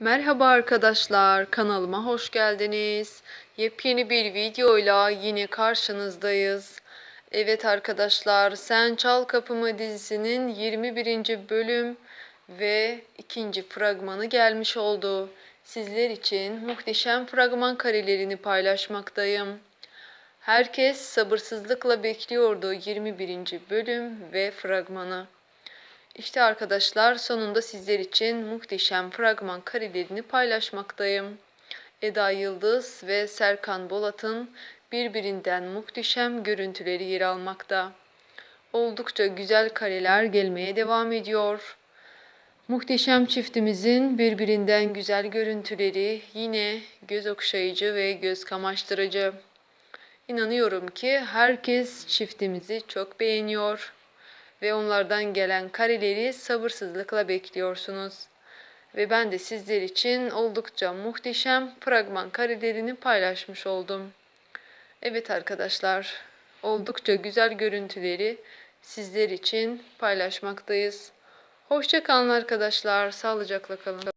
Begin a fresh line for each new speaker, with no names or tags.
Merhaba arkadaşlar, kanalıma hoş geldiniz. Yepyeni bir videoyla yine karşınızdayız. Evet arkadaşlar, Sen Çal Kapımı dizisinin 21. bölüm ve ikinci fragmanı gelmiş oldu. Sizler için muhteşem fragman karelerini paylaşmaktayım. Herkes sabırsızlıkla bekliyordu 21. bölüm ve fragmanı. İşte arkadaşlar sonunda sizler için muhteşem fragman karelerini paylaşmaktayım. Eda Yıldız ve Serkan Bolat'ın birbirinden muhteşem görüntüleri yer almakta. Oldukça güzel kareler gelmeye devam ediyor. Muhteşem çiftimizin birbirinden güzel görüntüleri yine göz okşayıcı ve göz kamaştırıcı. İnanıyorum ki herkes çiftimizi çok beğeniyor ve onlardan gelen kareleri sabırsızlıkla bekliyorsunuz. Ve ben de sizler için oldukça muhteşem fragman karelerini paylaşmış oldum. Evet arkadaşlar, oldukça güzel görüntüleri sizler için paylaşmaktayız. Hoşça kalın arkadaşlar, sağlıcakla kalın.